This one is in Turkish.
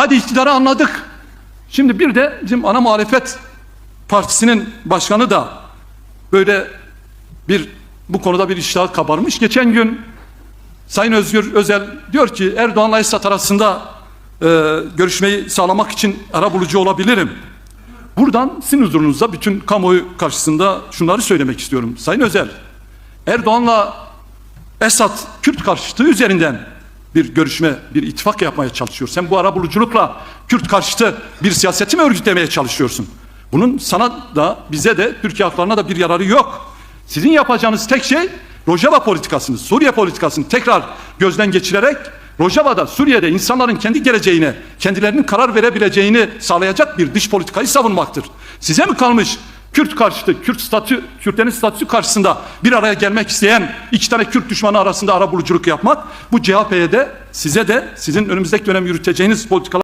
Hadi iktidarı anladık. Şimdi bir de bizim ana muhalefet partisinin başkanı da böyle bir bu konuda bir iştahat kabarmış. Geçen gün Sayın Özgür Özel diyor ki Erdoğan'la Esad arasında e, görüşmeyi sağlamak için ara bulucu olabilirim. Buradan sizin huzurunuzda bütün kamuoyu karşısında şunları söylemek istiyorum. Sayın Özel, Erdoğan'la Esad Kürt karşıtı üzerinden bir görüşme, bir ittifak yapmaya çalışıyor. Sen bu ara buluculukla Kürt karşıtı bir siyaseti mi örgütlemeye çalışıyorsun? Bunun sana da bize de Türkiye halklarına da bir yararı yok. Sizin yapacağınız tek şey Rojava politikasını, Suriye politikasını tekrar gözden geçirerek Rojava'da, Suriye'de insanların kendi geleceğine, kendilerinin karar verebileceğini sağlayacak bir dış politikayı savunmaktır. Size mi kalmış Kürt karşıtı, Kürt statü, Kürtlerin statüsü karşısında bir araya gelmek isteyen iki tane Kürt düşmanı arasında ara buluculuk yapmak? Bu CHP'ye de size de sizin önümüzdeki dönem yürüteceğiniz politikalar